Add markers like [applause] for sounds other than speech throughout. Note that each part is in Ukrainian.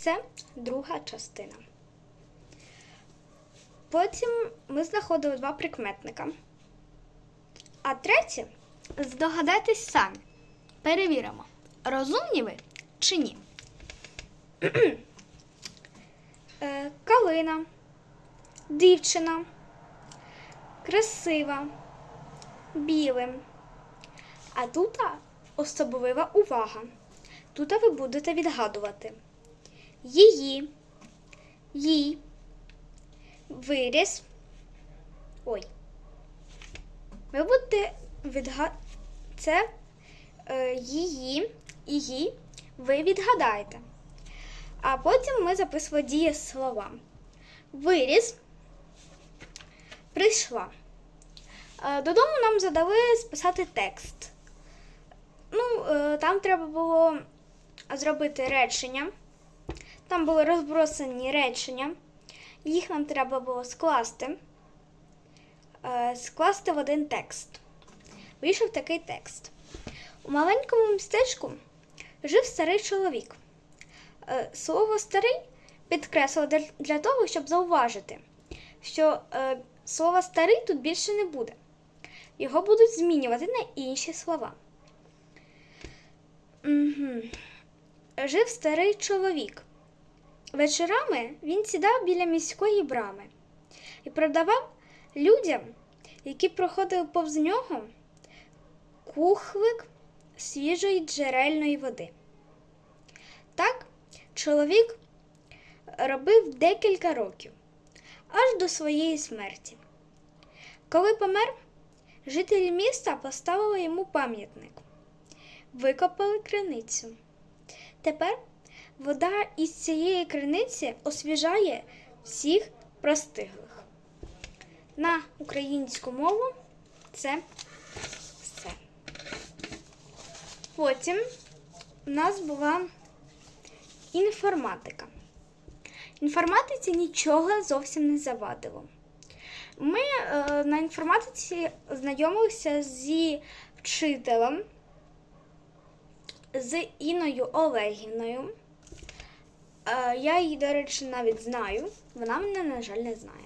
Це друга частина. Потім ми знаходили два прикметника. А третє здогадайтесь самі. Перевіримо, розумні ви чи ні. [clears throat] Е, Калина, дівчина, красива, білим. А тут особлива увага. Тут ви будете відгадувати її, їй, виріс. Ой. Ви будете відгадати це е, її, її ви відгадаєте. А потім ми записуємо дієслова. Виріс, прийшла. Е, Додому нам задали списати текст. Ну, е, там треба було зробити речення. Там були розбросані речення. Їх нам треба було скласти. Е, Скласти в один текст. Вийшов такий текст. У маленькому містечку жив старий чоловік. Е, Слово старий підкреслив для- для того, щоб зауважити, що е, слово старий тут більше не буде. Його будуть змінювати на інші слова. Угу. Жив старий чоловік. Вечорами він сідав біля міської брами і продавав людям, які проходили повз нього, кухлик свіжої джерельної води. Так, чоловік робив декілька років, аж до своєї смерті. Коли помер, жителі міста поставили йому пам'ятник, викопали криницю. Тепер вода із цієї криниці освіжає всіх простиглих. На українську мову це все. Потім у нас була інформатика. Інформатиці нічого зовсім не завадило. Ми е, на інформатиці знайомилися зі вчителем, з Іною Олегівною. Е, я її, до речі, навіть знаю. Вона мене, на жаль, не знає.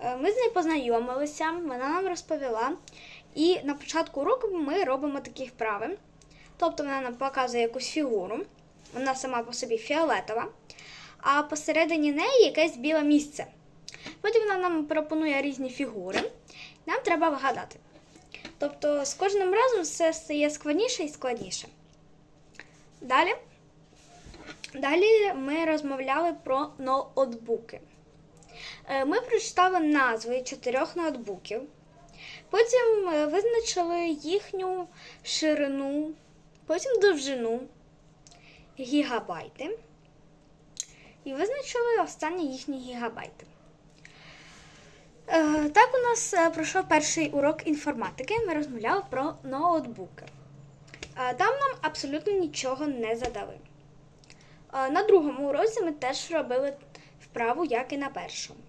Е, Ми з нею познайомилися, вона нам розповіла. І на початку уроку ми робимо такі вправи. Тобто вона нам показує якусь фігуру, вона сама по собі фіолетова, а посередині неї якесь біле місце. Потім вона нам пропонує різні фігури, нам треба вгадати. Тобто з кожним разом все стає складніше і складніше. Далі. Далі ми розмовляли про ноутбуки. Е, Ми прочитали назви чотирьох ноутбуків. Потім е, визначили їхню ширину, потім довжину, гігабайти. І визначили останні їхні гігабайти. Е, Так у нас пройшов перший урок інформатики. Ми розмовляли про ноутбуки. Там нам абсолютно нічого не задали. На другому уроці ми теж робили вправу, як і на першому.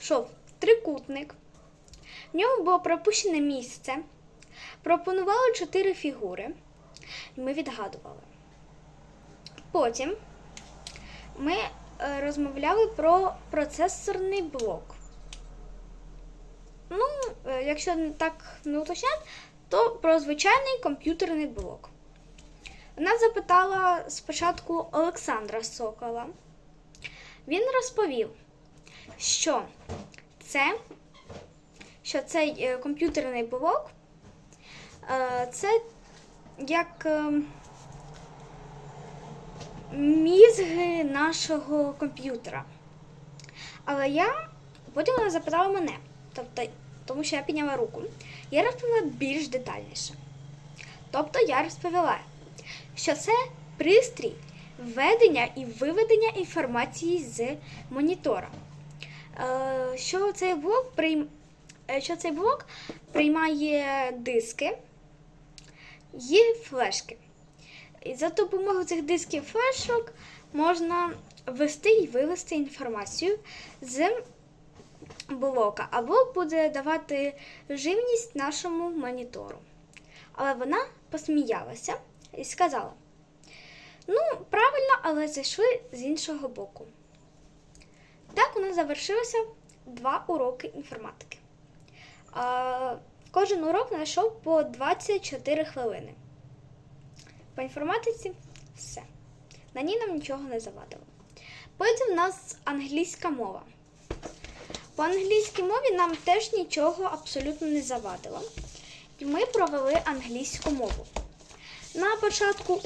Шов трикутник. В ньому було пропущене місце. Пропонували чотири фігури. Ми відгадували. Потім ми е, розмовляли про процесорний блок. Ну, е, якщо не так не уточняти, то про звичайний комп'ютерний блок. Вона запитала спочатку Олександра Сокола. Він розповів, що це, що цей е, комп'ютерний блок е, це як е, мізги нашого комп'ютера. Але я потім вона запитала мене, тобто, тому що я підняла руку. Я розповіла більш детальніше. Тобто я розповіла, що це пристрій введення і виведення інформації з монітора. Е, Що цей блок прийм... е, що цей блок приймає диски і флешки. І за допомогою цих дисків флешок можна ввести і вивести інформацію з блока, а блок буде давати живність нашому монітору. Але вона посміялася і сказала: Ну, правильно, але зайшли з іншого боку. Так у нас завершилося два уроки інформатики. Кожен урок знайшов по 24 хвилини. По інформатиці все. На ній нам нічого не завадило. Потім в нас англійська мова. По англійській мові нам теж нічого абсолютно не завадило. І ми провели англійську мову. На початку